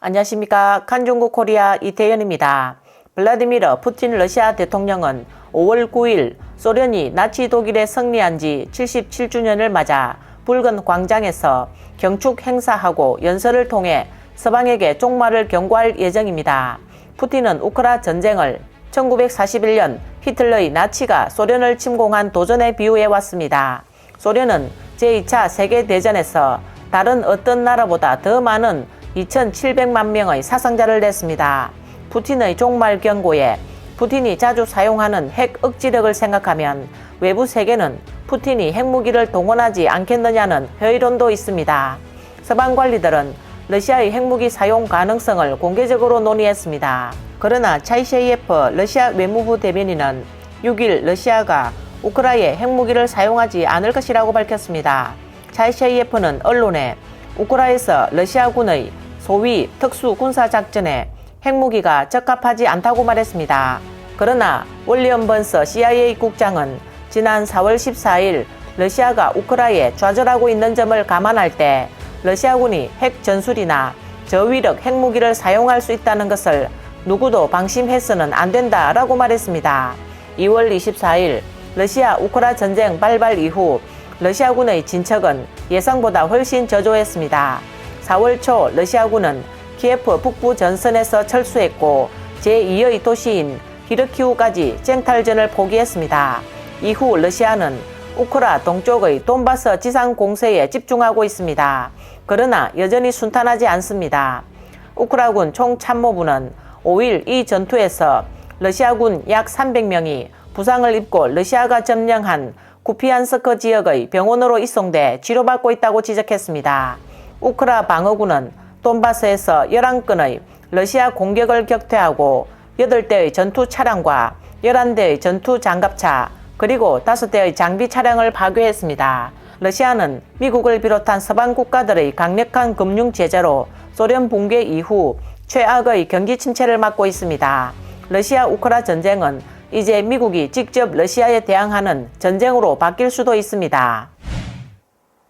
안녕하십니까. 칸중국 코리아 이태현입니다. 블라디미르 푸틴 러시아 대통령은 5월 9일 소련이 나치 독일에 승리한 지 77주년을 맞아 붉은 광장에서 경축 행사하고 연설을 통해 서방에게 종말을 경고할 예정입니다. 푸틴은 우크라 전쟁을 1941년 히틀러의 나치가 소련을 침공한 도전에 비유해 왔습니다. 소련은 제2차 세계대전에서 다른 어떤 나라보다 더 많은 2,700만 명의 사상자를 냈습니다. 푸틴의 종말 경고에 푸틴이 자주 사용하는 핵 억지력을 생각하면 외부 세계는 푸틴이 핵무기를 동원하지 않겠느냐는 회의론도 있습니다. 서방 관리들은 러시아의 핵무기 사용 가능성을 공개적으로 논의했습니다. 그러나 차이셰이에프 러시아 외무부 대변인은 6일 러시아가 우크라이나에 핵무기를 사용하지 않을 것이라고 밝혔습니다. 차이셰이에프는 언론에 우크라이나에서 러시아군의 소위 특수 군사 작전에 핵무기가 적합하지 않다고 말했습니다. 그러나 월리엄 번서 CIA 국장은 지난 4월 14일 러시아가 우크라이나에 좌절하고 있는 점을 감안할 때 러시아군이 핵 전술이나 저위력 핵무기를 사용할 수 있다는 것을 누구도 방심해서는 안 된다라고 말했습니다. 2월 24일 러시아 우크라 전쟁 발발 이후 러시아군의 진척은 예상보다 훨씬 저조했습니다. 4월 초 러시아군은 키예프 북부 전선에서 철수했고 제2의 도시인 히르키우까지 쟁탈전을 포기했습니다. 이후 러시아는 우크라 동쪽의 돈바스 지상 공세에 집중하고 있습니다. 그러나 여전히 순탄하지 않습니다. 우크라군 총참모부는 5일 이 전투에서 러시아군 약 300명이 부상을 입고 러시아가 점령한 쿠피안스크 지역의 병원으로 이송돼 치료받고 있다고 지적했습니다. 우크라 방어군은 돈바스에서 11건의 러시아 공격을 격퇴하고 8대의 전투 차량과 11대의 전투 장갑차 그리고 5대의 장비 차량을 파괴했습니다. 러시아는 미국을 비롯한 서방 국가들의 강력한 금융 제재로 소련 붕괴 이후 최악의 경기 침체를 맞고 있습니다. 러시아 우크라 전쟁은 이제 미국이 직접 러시아에 대항하는 전쟁으로 바뀔 수도 있습니다.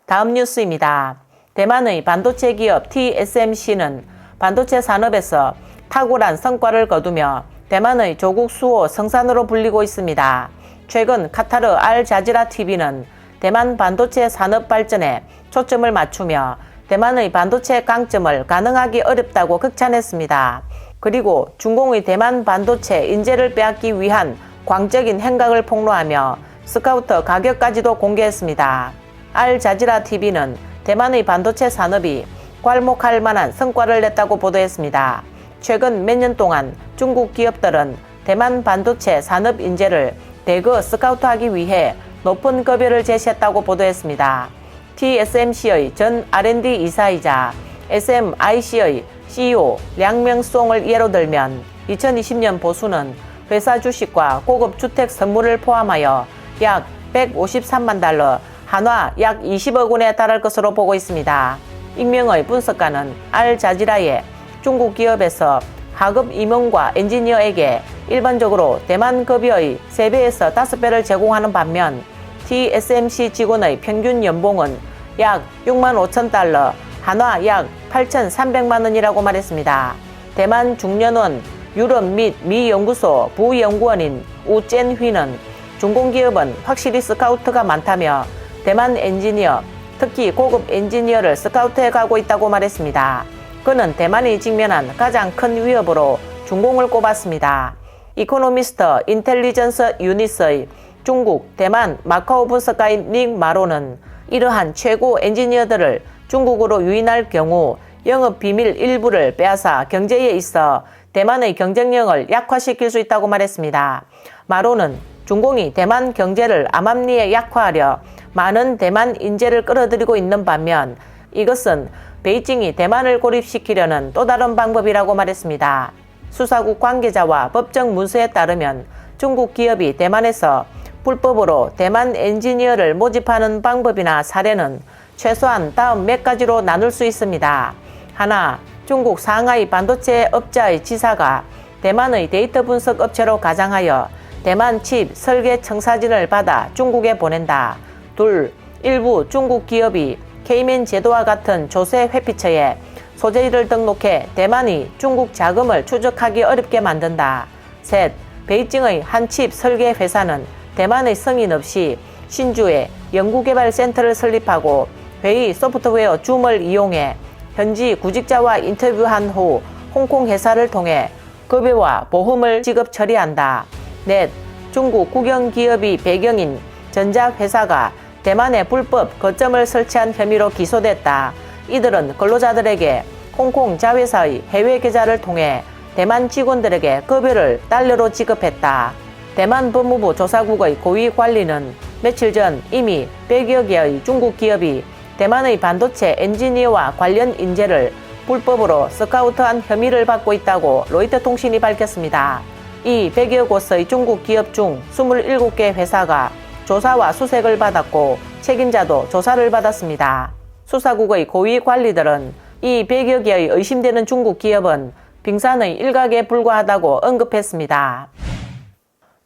다음 뉴스입니다. 대만의 반도체 기업 TSMC는 반도체 산업에서 탁월한 성과를 거두며 대만의 조국 수호 성산으로 불리고 있습니다. 최근 카타르 알 자지라 TV는 대만 반도체 산업 발전에 초점을 맞추며 대만의 반도체 강점을 가능하기 어렵다고 극찬했습니다. 그리고 중공의 대만 반도체 인재를 빼앗기 위한 광적인 행각을 폭로하며 스카우터 가격까지도 공개했습니다. 알 자지라 TV는 대만의 반도체 산업이 괄목할 만한 성과를 냈다고 보도했습니다. 최근 몇 년 동안 중국 기업들은 대만 반도체 산업 인재를 대거 스카우트하기 위해 높은 급여를 제시했다고 보도했습니다. TSMC의 전 R&D 이사이자 SMIC의 CEO 량명송을 예로 들면 2020년 보수는 회사 주식과 고급 주택 선물을 포함하여 약 153만 달러, 한화 약 20억 원에 달할 것으로 보고 있습니다. 익명의 분석가는 알 자지라의 중국 기업에서 하급 임원과 엔지니어에게 일반적으로 대만 급여의 3배에서 5배를 제공하는 반면 TSMC 직원의 평균 연봉은 약 6만 5천 달러, 한화 약 8,300만 원이라고 말했습니다. 대만 중년원 유럽 및 미 연구소 부연구원인 우젠휘는 중공기업은 확실히 스카우트가 많다며 대만 엔지니어, 특히 고급 엔지니어를 스카우트해 가고 있다고 말했습니다. 그는 대만이 직면한 가장 큰 위협으로 중공을 꼽았습니다. 이코노미스트 인텔리전스 유니스의 중국, 대만, 마카오 분석가인 닉 마로는 이러한 최고 엔지니어들을 중국으로 유인할 경우 영업 비밀 일부를 빼앗아 경제에 있어 대만의 경쟁력을 약화시킬 수 있다고 말했습니다. 마로는 중공이 대만 경제를 암암리에 약화하려 많은 대만 인재를 끌어들이고 있는 반면 이것은 베이징이 대만을 고립시키려는 또 다른 방법이라고 말했습니다. 수사국 관계자와 법정 문서에 따르면 중국 기업이 대만에서 불법으로 대만 엔지니어를 모집하는 방법이나 사례는 최소한 다음 몇 가지로 나눌 수 있습니다. 하나, 중국 상하이 반도체 업자의 지사가 대만의 데이터 분석 업체로 가장하여 대만 칩 설계 청사진을 받아 중국에 보낸다. 둘, 일부 중국 기업이 케이맨 제도와 같은 조세 회피처에 소재를 등록해 대만이 중국 자금을 추적하기 어렵게 만든다. 셋, 베이징의 한 칩 설계 회사는 대만의 승인 없이 신주에 연구개발센터를 설립하고 회의 소프트웨어 줌을 이용해 현지 구직자와 인터뷰한 후 홍콩 회사를 통해 급여와 보험을 지급 처리한다. 넷, 중국 국영 기업이 배경인 전자회사가 대만에 불법 거점을 설치한 혐의로 기소됐다. 이들은 근로자들에게 홍콩 자회사의 해외 계좌를 통해 대만 직원들에게 급여를 달러로 지급했다. 대만 법무부 조사국의 고위 관리는 며칠 전 이미 100여 개의 중국 기업이 대만의 반도체 엔지니어와 관련 인재를 불법으로 스카우트한 혐의를 받고 있다고 로이터 통신이 밝혔습니다. 이 100여 곳의 중국 기업 중 27개 회사가 조사와 수색을 받았고 책임자도 조사를 받았습니다. 수사국의 고위 관리들은 이 100여 개의 의심되는 중국 기업은 빙산의 일각에 불과하다고 언급했습니다.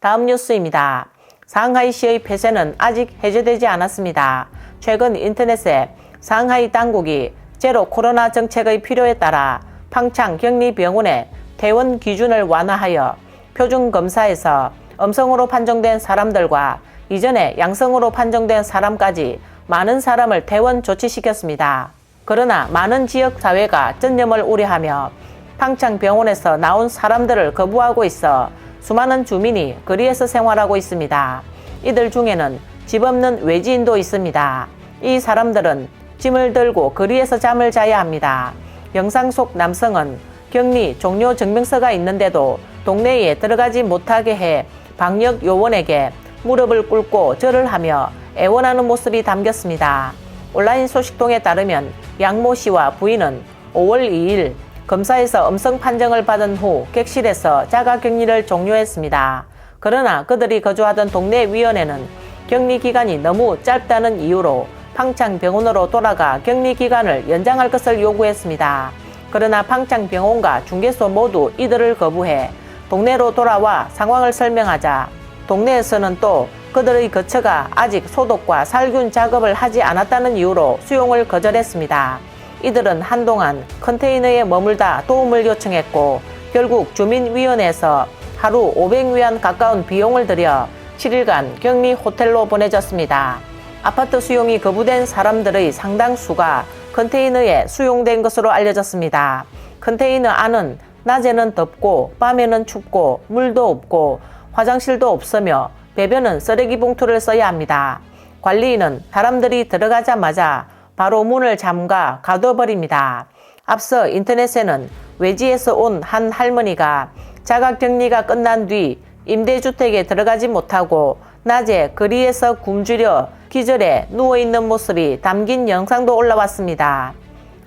다음 뉴스입니다. 상하이시의 폐쇄는 아직 해제되지 않았습니다. 최근 인터넷에 상하이 당국이 제로 코로나 정책의 필요에 따라 팡창 격리 병원의 퇴원 기준을 완화하여 표준 검사에서 음성으로 판정된 사람들과 이전에 양성으로 판정된 사람까지 많은 사람을 퇴원 조치시켰습니다. 그러나 많은 지역 사회가 전염을 우려하며 팡창 병원에서 나온 사람들을 거부하고 있어 수많은 주민이 거리에서 생활하고 있습니다. 이들 중에는 집 없는 외지인도 있습니다. 이 사람들은 짐을 들고 거리에서 잠을 자야 합니다. 영상 속 남성은 격리 종료 증명서가 있는데도 동네에 들어가지 못하게 해 방역 요원에게 무릎을 꿇고 절을 하며 애원하는 모습이 담겼습니다. 온라인 소식통에 따르면 양모 씨와 부인은 5월 2일 검사에서 음성 판정을 받은 후 객실에서 자가 격리를 종료했습니다. 그러나 그들이 거주하던 동네 위원회는 격리 기간이 너무 짧다는 이유로 팡창병원으로 돌아가 격리 기간을 연장할 것을 요구했습니다. 그러나 팡창병원과 중개소 모두 이들을 거부해 동네로 돌아와 상황을 설명하자 동네에서는 또 그들의 거처가 아직 소독과 살균 작업을 하지 않았다는 이유로 수용을 거절했습니다. 이들은 한동안 컨테이너에 머물다 도움을 요청했고 결국 주민위원회에서 하루 500위안 가까운 비용을 들여 7일간 격리 호텔로 보내졌습니다. 아파트 수용이 거부된 사람들의 상당수가 컨테이너에 수용된 것으로 알려졌습니다. 컨테이너 안은 낮에는 덥고 밤에는 춥고 물도 없고 화장실도 없으며 배변은 쓰레기 봉투를 써야 합니다. 관리인은 사람들이 들어가자마자 바로 문을 잠가 가둬버립니다. 앞서 인터넷에는 외지에서 온 한 할머니가 자가 격리가 끝난 뒤 임대주택에 들어가지 못하고 낮에 거리에서 굶주려 기절해 누워있는 모습이 담긴 영상도 올라왔습니다.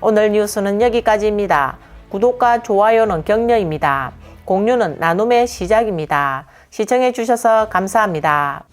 오늘 뉴스는 여기까지입니다. 구독과 좋아요는 격려입니다. 공유는 나눔의 시작입니다. 시청해주셔서 감사합니다.